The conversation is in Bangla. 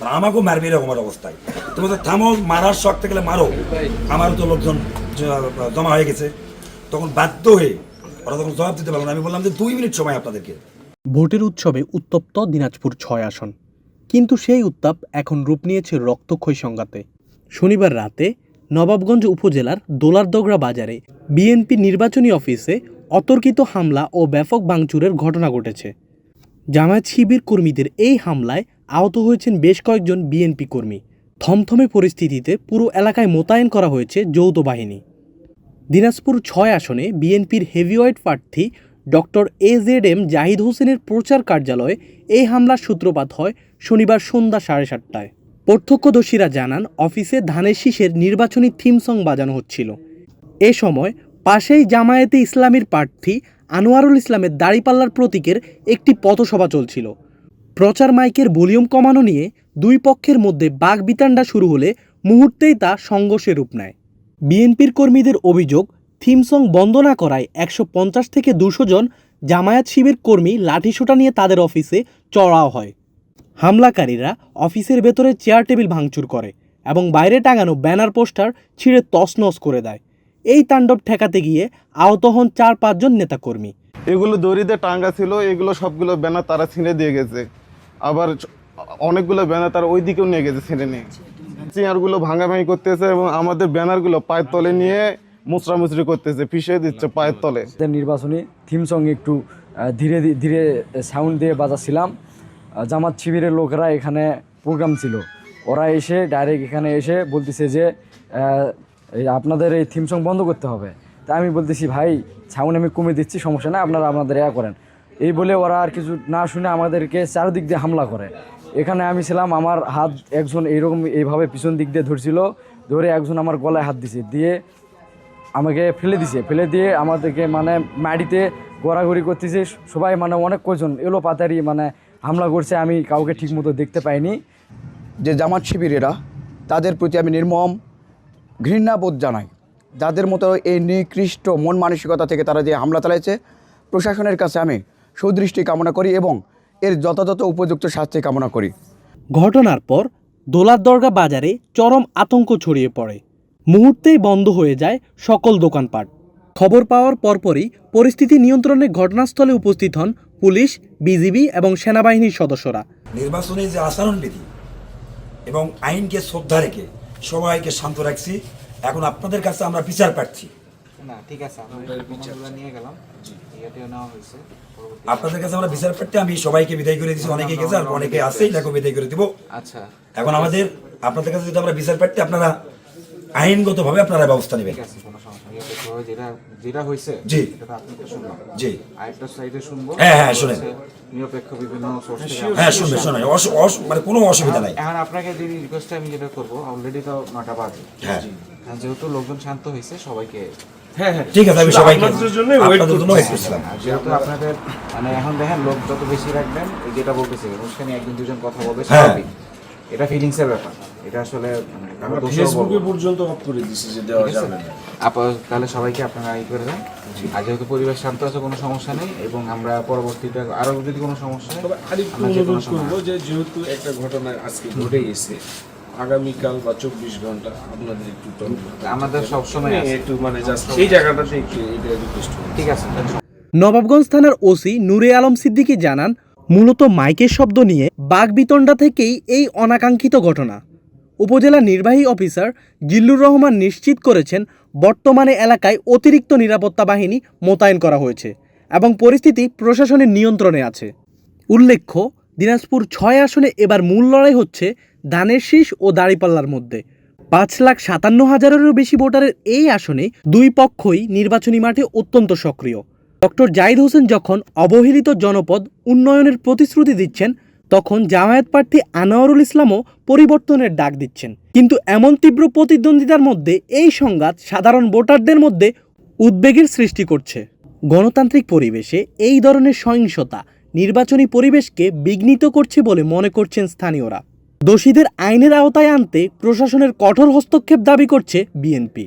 আর আমাকেও মারবে এরকম অবস্থায়। তুমি তো থামো, মারার শখ থেকে মারো। আমারও তো লোকজন জমা হয়ে গেছে। তখন বাধ্য হয়ে ওরা তখন জবাব দিতে পারল না। আমি বললাম যে দুই মিনিট সময় আপনাদেরকে। ভোটের উৎসবে উত্তপ্ত দিনাজপুর ছয় আসন। কিন্তু সেই উত্তাপ এখন রূপ নিয়েছে রক্তক্ষয়ী সংঘাতে। শনিবার রাতে নবাবগঞ্জ উপজেলার দোলারদগড়া বাজারে বিএনপি নির্বাচনী অফিসে অতর্কিত হামলা ও ব্যাপক ভাঙচুরের ঘটনা ঘটেছে। জামায়াত শিবির কর্মীদের এই হামলায় আহত হয়েছেন বেশ কয়েকজন বিএনপি কর্মী। থমথমে পরিস্থিতিতে পুরো এলাকায় মোতায়েন করা হয়েছে যৌথ বাহিনী। দিনাজপুর ছয় আসনে বিএনপির হেভিওয়েট প্রার্থী doctor A Z M Zahid হোসেনের প্রচার কার্যালয়ে এই হামলার সূত্রপাত হয় শনিবার সন্ধ্যা সাড়ে সাতটায়। প্রত্যক্ষদর্শীরা জানান, অফিসে ধানের শীষের নির্বাচনী থিম সং বাজানো হচ্ছিল। এ সময় পাশেই জামায়াতে ইসলামীর প্রার্থী আনোয়ারুল ইসলামের দাড়িপাল্লার প্রতীকের একটি পথসভা চলছিল। প্রচার মাইকের ভলিউম কমানো নিয়ে দুই পক্ষের মধ্যে বাগবিতান্ডা শুরু হলে মুহূর্তেই তা সংঘর্ষে রূপ নেয়। বিএনপির কর্মীদের অভিযোগ, থিম সং বন্ধ না করায় একশো পঞ্চাশ থেকে দুশো জন জামায়াত শিবির কর্মী লাঠিসোঁটা নিয়ে তাদের অফিসে চড়াও হয়। হামলাকারীরা অফিসের ভেতরে চেয়ার টেবিল ভাঙচুর করে এবং বাইরে টাঙানো ব্যানার পোস্টার ছিঁড়ে তছনছ করে দেয়। এই তাণ্ডব ঠেকাতে গিয়ে আহত হন চার পাঁচজন নেতাকর্মী। এগুলো দড়িতে টাঙ্গা ছিল, এগুলো সবগুলো ব্যানার তারা ছিঁড়ে দিয়ে গেছে। আবার অনেকগুলো ব্যানার তারা ওই দিকেও নিয়ে গেছে ছিঁড়ে নিয়ে। চেয়ারগুলো ভাঙাভাঙি করতেছে এবং আমাদের ব্যানারগুলো পায়ের তলে নিয়ে মুচড়ামুচড়ি করতেছে পিছিয়ে দিচ্ছে পায়ের তলে। নির্বাচনী থিম সং একটু ধীরে ধীরে সাউন্ড দিয়ে বাজাচ্ছিলাম। জামাত শিবিরের লোকেরা এখানে প্রোগ্রাম ছিল। ওরা এসে ডাইরেক্ট এখানে এসে বলতেছে যে আপনাদের এই থিম সং বন্ধ করতে হবে। তা আমি বলতেছি, ভাই সাউন্ড আমি কমে দিচ্ছি, সমস্যা না আপনারা আপনাদের এয়া করেন। এই বলে ওরা আর কিছু না শুনে আমাদেরকে চারদিক দিয়ে হামলা করে। এখানে আমি ছিলাম, আমার হাত একজন এইরকম এইভাবে পিছন দিক দিয়ে ধরছিল, ধরে একজন আমার গলায় হাত দিছে, দিয়ে আমাকে ফেলে দিছে। ফেলে দিয়ে আমাদেরকে মানে মাটিতে গড়াগড়ি করতেছে। সবাই মানে অনেক কজন এলো পাতারি মানে হামলা করছে, আমি কাউকে ঠিকমতো দেখতে পাইনি। যে জামাত শিবিরেরা, তাদের প্রতি আমি নির্মম ঘৃণাবোধ জানাই। যাদের মতো এই নিকৃষ্ট মন মানসিকতা থেকে তারা যে হামলা চালাইছে, প্রশাসনের কাছে আমি সুদৃষ্টি কামনা করি এবং এর যথাযথ উপযুক্ত শাস্তি কামনা করি। ঘটনার পর দোলারদর্গা বাজারে চরম আতঙ্ক ছড়িয়ে পড়ে। মুহূর্তেই বন্ধ হয়ে যায় সকল দোকানপাট। খবর পাওয়ার পরপরই পরিস্থিতি নিয়ন্ত্রণে ঘটনাস্থলে উপস্থিত হন পুলিশ বিজিবি এবং সেনাবাহিনীর সদস্যরা। নির্বাচনের যে আচরণবিধি এবং আইনকে শ্রদ্ধা রেখে সবাইকে শান্ত রাখছি এখন আপনাদের কাছে আমরা বিচার পাচ্ছি না ঠিক আছে আমরা নিয়ে গেলাম। ইয়েতেও নেওয়া হয়েছে আপনাদের কাছে আমরা বিচার আমি সবাইকে বিদায় করে দিচ্ছি গেছে আর অনেকে আছে এটাকেও বিদায় করে দিব। আচ্ছা। এখন আমাদের আপনাদের কাছে যদি আমরা বিচার আপনারা আইনগতভাবে আপনারা ব্যবস্থা নেবেন। যেটা যেটা হয়েছে জি। জি। আরেকটা সাইডে শুনব। হ্যাঁ, হ্যাঁ, শুনেন। নিরপেক্ষ বিভিন্ন হ্যাঁ শুনবে অস- মানে কোনো অসুবিধা নাই। এখন আপনাকে যে রিকোয়েস্টটা আমি যেটা করব অলরেডি তো নটা বাজে। হ্যাঁ। যেহেতু লোকজন শান্ত হয়েছে সবাইকে ঠিক আছে আমি সবাইকে আপনাদের জন্য ওয়েট করছিলাম আর যেহেতু আপনাদের মানে এখন দেখেন লোক যত বেশি রাখবেন যেটা বলতেছে অনুষ্ঠানে একজন দুজন কথা বলবে হ্যাঁ। স্বাভাবিক। এটা ফিলিংসের ব্যাপার। এটা আসলে মানে কারও দোষও বলব না। পর্যন্ত অফ করে দিছে যে দেওয়া আছে? আপাতত তাহলে সবাইকে আপনারা ই করে দেন। আর যেহেতু পরিবেশ শান্ত আছে কোনো সমস্যা নেই এবং আমরা পরবর্তীতে আরও যদি কোনো সমস্যা হয় তবে আরেকটু অনুরোধ করব যে যেহেতু একটা ঘটনা আজকে ঘটে গেছে আগামীকাল বা চব্বিশ ঘণ্টা আপনাদের একটু আমাদের সবসময় একটু মানে জাস্ট এই জায়গাটাতে একটু এটা রিকোয়েস্ট ঠিক আছে নবাবগঞ্জ থানার ওসি নূরে আলম সিদ্দিকী জানান মূলত মাইকের শব্দ নিয়ে বাগবিতণ্ডা থেকেই এই অনাকাঙ্ক্ষিত ঘটনা। উপজেলা নির্বাহী অফিসার জিল্লুর রহমান নিশ্চিত করেছেন বর্তমানে এলাকায় অতিরিক্ত নিরাপত্তা বাহিনী মোতায়েন করা হয়েছে এবং পরিস্থিতি প্রশাসনের নিয়ন্ত্রণে আছে। উল্লেখ্য দিনাজপুর ছয় আসনে এবার মূল লড়াই হচ্ছে দানের শীষ ও দাড়িপাল্লার মধ্যে। পাঁচ লাখ সাতান্ন হাজারেরও বেশি ভোটারের এই আসনে দুই পক্ষই নির্বাচনী মাঠে অত্যন্ত সক্রিয়। ডক্টর জাহিদ হোসেন যখন অবহেলিত জনপদ উন্নয়নের প্রতিশ্রুতি দিচ্ছেন, তখন জামায়াত প্রার্থী আনোয়ারুল ইসলামও পরিবর্তনের ডাক দিচ্ছেন। কিন্তু এমন তীব্র প্রতিদ্বন্দ্বিতার মধ্যে এই সংঘাত সাধারণ ভোটারদের মধ্যে উদ্বেগের সৃষ্টি করছে। গণতান্ত্রিক পরিবেশে এই ধরনের সহিংসতা নির্বাচনী পরিবেশকে বিঘ্নিত করছে বলে মনে করছেন স্থানীয়রা। দোষীদের আইনের আওতায় আনতে প্রশাসনের কঠোর হস্তক্ষেপ দাবি করছে বিএনপি।